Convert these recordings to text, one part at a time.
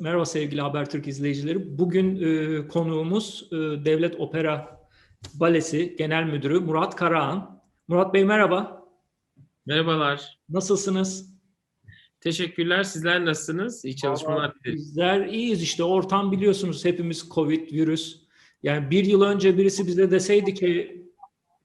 Merhaba sevgili Habertürk izleyicileri. Bugün e, konuğumuz e, Devlet Opera Balesi Genel Müdürü Murat Karahan. Murat Bey merhaba. Merhabalar. Nasılsınız? Teşekkürler. Sizler nasılsınız? İyi çalışmalar dileriz. Bizler iyiyiz işte. Ortam biliyorsunuz hepimiz Covid, virüs. Yani bir yıl önce birisi bize deseydi ki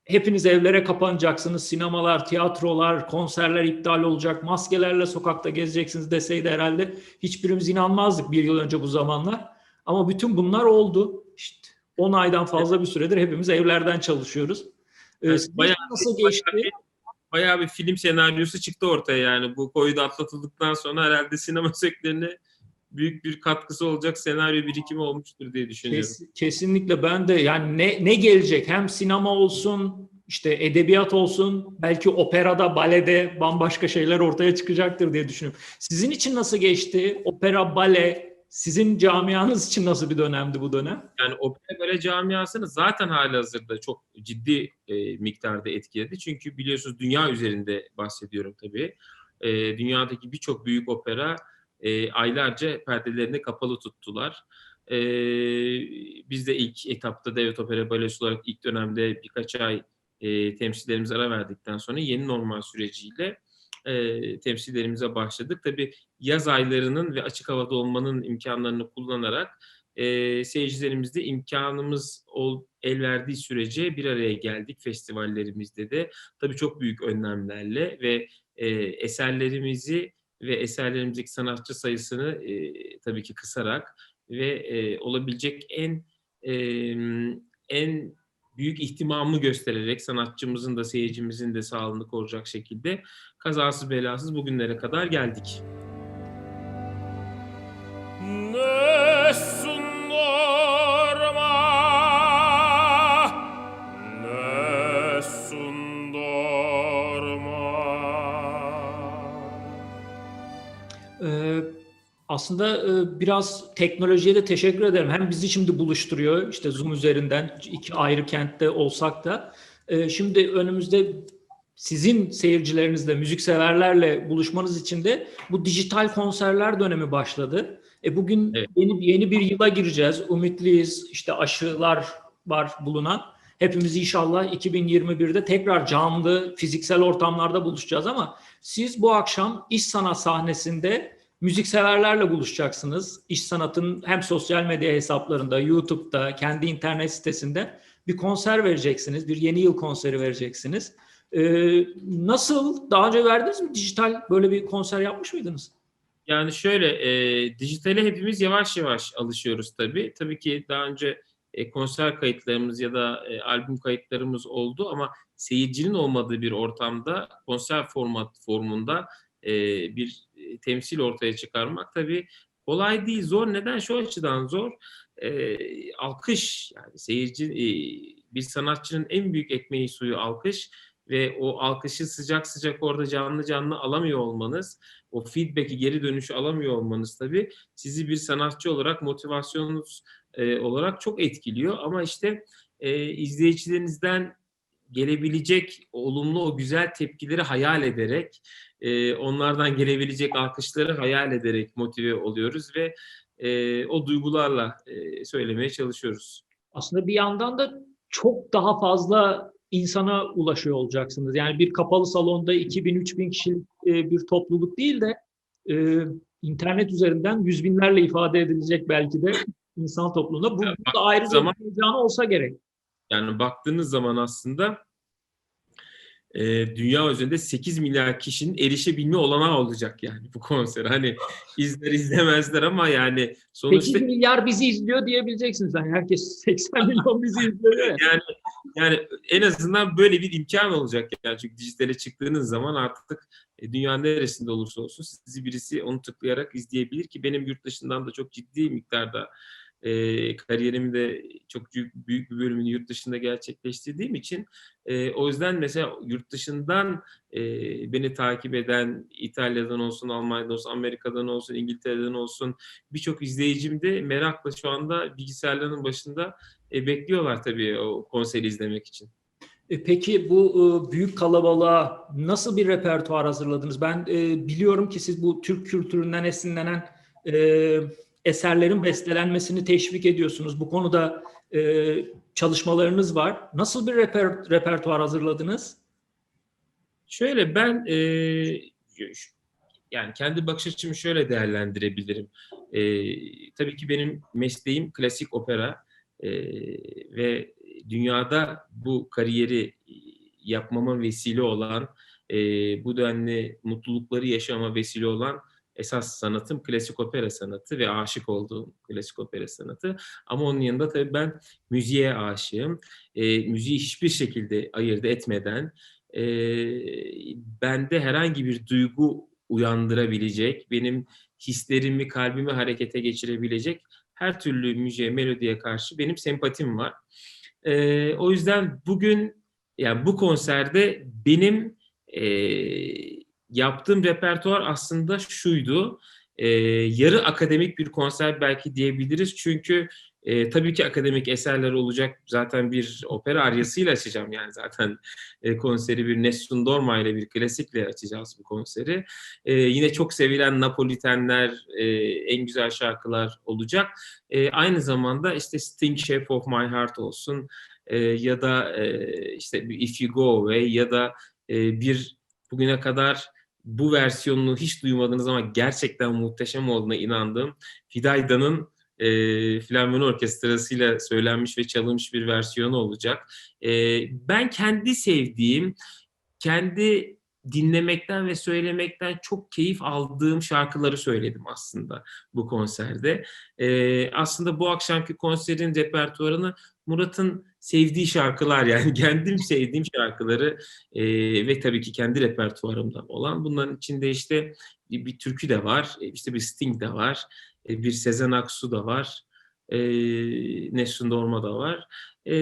hepiniz evlere kapanacaksınız, sinemalar, tiyatrolar, konserler iptal olacak, maskelerle sokakta gezeceksiniz deseydi herhalde hiçbirimiz inanmazdık bir yıl önce bu zamanlar. Ama bütün bunlar oldu. İşte 10 aydan fazla bir süredir hepimiz evlerden çalışıyoruz. Ee, Evet, sizin bayağı- nasıl bayağı geçti? bir- Bayağı bir film senaryosu çıktı ortaya yani. Bu Covid atlatıldıktan sonra herhalde sinema sektörüne büyük bir katkısı olacak senaryo birikimi olmuştur diye düşünüyorum. Kes- kesinlikle ben de yani ne ne gelecek hem sinema olsun işte edebiyat olsun belki operada balede bambaşka şeyler ortaya çıkacaktır diye düşünüyorum. Sizin için nasıl geçti? Opera, bale sizin camianız için nasıl bir dönemdi bu dönem? Yani opera bale camiasını zaten halihazırda çok ciddi e, miktarda etkiledi. Çünkü biliyorsunuz dünya üzerinde bahsediyorum tabii. E, dünyadaki birçok büyük opera e, aylarca perdelerini kapalı tuttular. E, biz de ilk etapta Devlet Opera Balesi olarak ilk dönemde birkaç ay e, temsillerimize ara verdikten sonra yeni normal süreciyle e, temsillerimize başladık. Tabii yaz aylarının ve açık havada olmanın imkanlarını kullanarak e, seyircilerimizde imkanımız ol, el verdiği sürece bir araya geldik festivallerimizde de. Tabii çok büyük önlemlerle ve e, eserlerimizi ve eserlerimizdeki sanatçı sayısını e, tabii ki kısarak ve e, olabilecek en e, en büyük ihtimamı göstererek sanatçımızın da seyircimizin de sağlığını koruyacak şekilde kazasız belasız bugünlere kadar geldik. Aslında e, biraz teknolojiye de teşekkür ederim. Hem bizi şimdi buluşturuyor işte Zoom üzerinden iki ayrı kentte olsak da. Ee, şimdi önümüzde sizin seyircilerinizle, müzikseverlerle buluşmanız için de bu dijital konserler dönemi başladı. E bugün Evet. yeni yeni bir yıla gireceğiz. Ümitliyiz. İşte aşılar var bulunan. Hepimiz inşallah 2021'de tekrar canlı, fiziksel ortamlarda buluşacağız ama siz bu akşam iş sanat sahnesinde müzikseverlerle buluşacaksınız. İş sanatın hem sosyal medya hesaplarında, YouTube'da, kendi internet sitesinde bir konser vereceksiniz. Bir yeni yıl konseri vereceksiniz. Ee, nasıl? Daha önce verdiniz mi? Dijital böyle bir konser yapmış mıydınız? Yani şöyle, e, dijitale hepimiz yavaş yavaş alışıyoruz tabii. Tabii ki daha önce e, konser kayıtlarımız ya da e, albüm kayıtlarımız oldu ama seyircinin olmadığı bir ortamda konser format formunda e, bir e, temsil ortaya çıkarmak tabii kolay değil, zor. Neden? Şu açıdan zor. E, alkış, yani seyirci, e, bir sanatçının en büyük ekmeği suyu alkış ve o alkışı sıcak sıcak orada canlı canlı alamıyor olmanız o feedback'i geri dönüşü alamıyor olmanız tabii sizi bir sanatçı olarak motivasyonunuz olarak çok etkiliyor ama işte e, izleyicilerinizden gelebilecek olumlu o güzel tepkileri hayal ederek e, onlardan gelebilecek alkışları hayal ederek motive oluyoruz ve e, o duygularla e, söylemeye çalışıyoruz. Aslında bir yandan da çok daha fazla insana ulaşıyor olacaksınız. Yani bir kapalı salonda 2000-3000 kişilik e, bir topluluk değil de e, internet üzerinden yüz binlerle ifade edilecek belki de insan topluluğunda. Bu, da ayrıca zaman- bir heyecanı olsa gerek. Yani baktığınız zaman aslında e, dünya üzerinde 8 milyar kişinin erişebilme olanağı olacak yani bu konser. Hani izler izlemezler ama yani sonuçta 8 milyar bizi izliyor diyebileceksiniz. Yani herkes 80 milyon bizi izliyor. ya. yani yani en azından böyle bir imkan olacak yani çünkü dijitale çıktığınız zaman artık e, dünyanın neresinde olursa olsun sizi birisi onu tıklayarak izleyebilir ki benim yurt dışından da çok ciddi miktarda e, kariyerimin de çok büyük, büyük bir bölümünü yurt dışında gerçekleştirdiğim için e, o yüzden mesela yurt dışından e, beni takip eden İtalya'dan olsun, Almanya'dan olsun, Amerika'dan olsun, İngiltere'den olsun birçok izleyicim de merakla şu anda bilgisayarlarının başında e, bekliyorlar tabii o konseri izlemek için. E, Peki bu büyük kalabalığa nasıl bir repertuar hazırladınız? Ben biliyorum ki siz bu Türk kültüründen esinlenen eserlerin bestelenmesini teşvik ediyorsunuz. Bu konuda e, çalışmalarınız var. Nasıl bir reper, repertuar hazırladınız? Şöyle ben e, yani kendi bakış açımı şöyle değerlendirebilirim. E, tabii ki benim mesleğim klasik opera e, ve dünyada bu kariyeri yapmama vesile olan, e, bu denli mutlulukları yaşama vesile olan esas sanatım klasik opera sanatı ve aşık olduğum klasik opera sanatı. Ama onun yanında tabii ben müziğe aşığım. E, müziği hiçbir şekilde ayırt etmeden e, bende herhangi bir duygu uyandırabilecek, benim hislerimi, kalbimi harekete geçirebilecek her türlü müziğe, melodiye karşı benim sempatim var. E, o yüzden bugün, yani bu konserde benim e, yaptığım repertuar aslında şuydu. E, yarı akademik bir konser belki diyebiliriz. Çünkü e, tabii ki akademik eserler olacak. Zaten bir opera aryasıyla açacağım yani zaten e, konseri bir Nessun Dorma ile bir klasikle açacağız bu konseri. E, yine çok sevilen Napolitenler, e, en güzel şarkılar olacak. E, aynı zamanda işte Sting Shape of My Heart olsun e, ya da e, işte If You Go Away ya da e, bir bugüne kadar bu versiyonunu hiç duymadınız ama gerçekten muhteşem olduğuna inandığım Fidayda'nın e, Filarmoni Orkestrası'yla söylenmiş ve çalınmış bir versiyonu olacak. E, ben kendi sevdiğim, kendi dinlemekten ve söylemekten çok keyif aldığım şarkıları söyledim aslında bu konserde. E, aslında bu akşamki konserin repertuarını Murat'ın sevdiği şarkılar yani kendim sevdiğim şarkıları e, ve tabii ki kendi repertuarımdan olan bunların içinde işte bir, bir türkü de var, e, işte bir Sting de var, e, bir Sezen Aksu da var, e, Nesrin Dorma da var. E,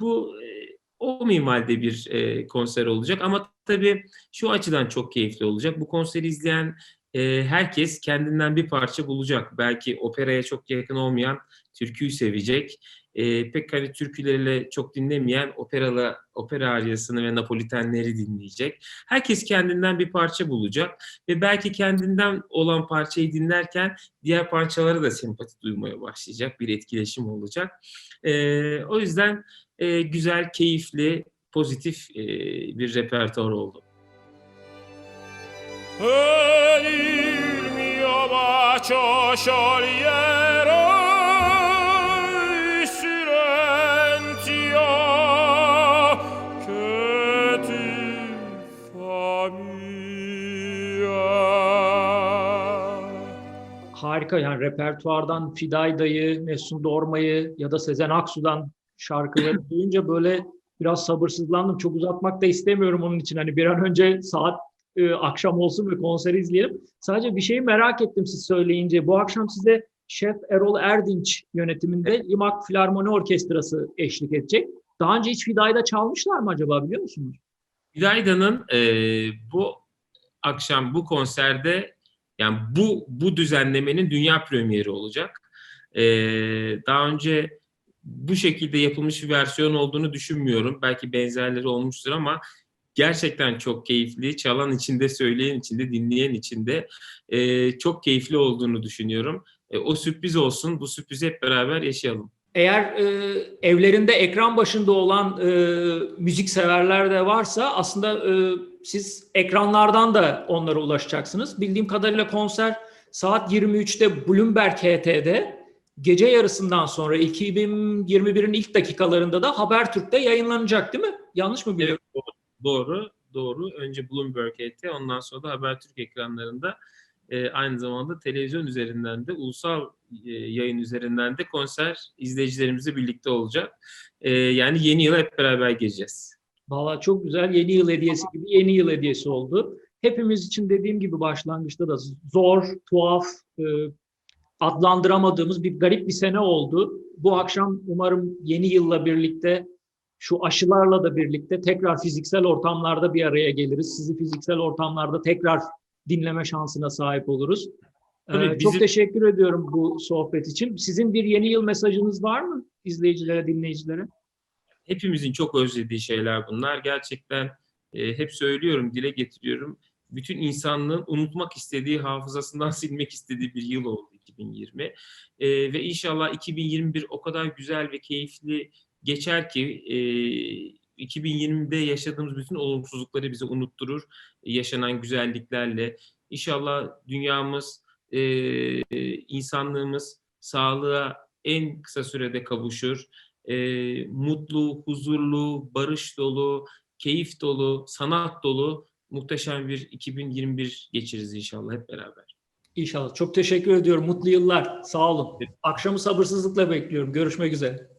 bu e, o mimalde bir e, konser olacak ama tabii şu açıdan çok keyifli olacak. Bu konseri izleyen e, herkes kendinden bir parça bulacak. Belki operaya çok yakın olmayan türküyü sevecek. E, pek hani türküleriyle çok dinlemeyen operalı opera aryasını ve napolitenleri dinleyecek. Herkes kendinden bir parça bulacak ve belki kendinden olan parçayı dinlerken diğer parçalara da sempati duymaya başlayacak. Bir etkileşim olacak. E, o yüzden e, güzel, keyifli, pozitif e, bir repertuar oldu. Ed il mio bacio sciogliero il silenzio che ti fa mia. Harika yani repertuardan Fidayda'yı, Mesut Dorma'yı ya da Sezen Aksu'dan şarkıları duyunca böyle biraz sabırsızlandım. Çok uzatmak da istemiyorum onun için. Hani bir an önce saat e, akşam olsun ve konseri izleyelim. Sadece bir şeyi merak ettim siz söyleyince. Bu akşam size Şef Erol Erdinç yönetiminde İmak Filarmoni Orkestrası eşlik edecek. Daha önce hiç Fidayda çalmışlar mı acaba biliyor musunuz? İlayda'nın e, bu akşam bu konserde yani bu bu düzenlemenin dünya premieri olacak. E, daha önce bu şekilde yapılmış bir versiyon olduğunu düşünmüyorum. Belki benzerleri olmuştur ama gerçekten çok keyifli. Çalan içinde, söyleyen içinde, dinleyen içinde e, çok keyifli olduğunu düşünüyorum. E, o sürpriz olsun. Bu sürprizi hep beraber yaşayalım. Eğer e, evlerinde ekran başında olan e, müzik severler de varsa aslında e, siz ekranlardan da onlara ulaşacaksınız. Bildiğim kadarıyla konser saat 23'te Bloomberg HT'de gece yarısından sonra 2021'in ilk dakikalarında da Habertürk'te yayınlanacak değil mi? Yanlış mı biliyorum? Evet, doğru, doğru, doğru. Önce Bloomberg HT, ondan sonra da Habertürk ekranlarında e, aynı zamanda televizyon üzerinden de ulusal e, yayın üzerinden de konser izleyicilerimizle birlikte olacak. E, yani yeni yıla hep beraber gireceğiz. Valla çok güzel yeni yıl hediyesi gibi yeni yıl hediyesi oldu. Hepimiz için dediğim gibi başlangıçta da zor, tuhaf, e, adlandıramadığımız bir garip bir sene oldu. Bu akşam umarım yeni yılla birlikte şu aşılarla da birlikte tekrar fiziksel ortamlarda bir araya geliriz. Sizi fiziksel ortamlarda tekrar dinleme şansına sahip oluruz. Ee, Tabii Çok bizim- teşekkür ediyorum bu sohbet için. Sizin bir yeni yıl mesajınız var mı izleyicilere, dinleyicilere? Hepimizin çok özlediği şeyler bunlar. Gerçekten e, hep söylüyorum, dile getiriyorum. Bütün insanlığın unutmak istediği, hafızasından silmek istediği bir yıl oldu 2020. E, ve inşallah 2021 o kadar güzel ve keyifli geçer ki e, 2020'de yaşadığımız bütün olumsuzlukları bize unutturur. Yaşanan güzelliklerle. İnşallah dünyamız, e, insanlığımız sağlığa en kısa sürede kavuşur. E, mutlu, huzurlu, barış dolu, keyif dolu, sanat dolu muhteşem bir 2021 geçiririz inşallah hep beraber. İnşallah. Çok teşekkür ediyorum. Mutlu yıllar. Sağ olun. Akşamı sabırsızlıkla bekliyorum. Görüşmek üzere.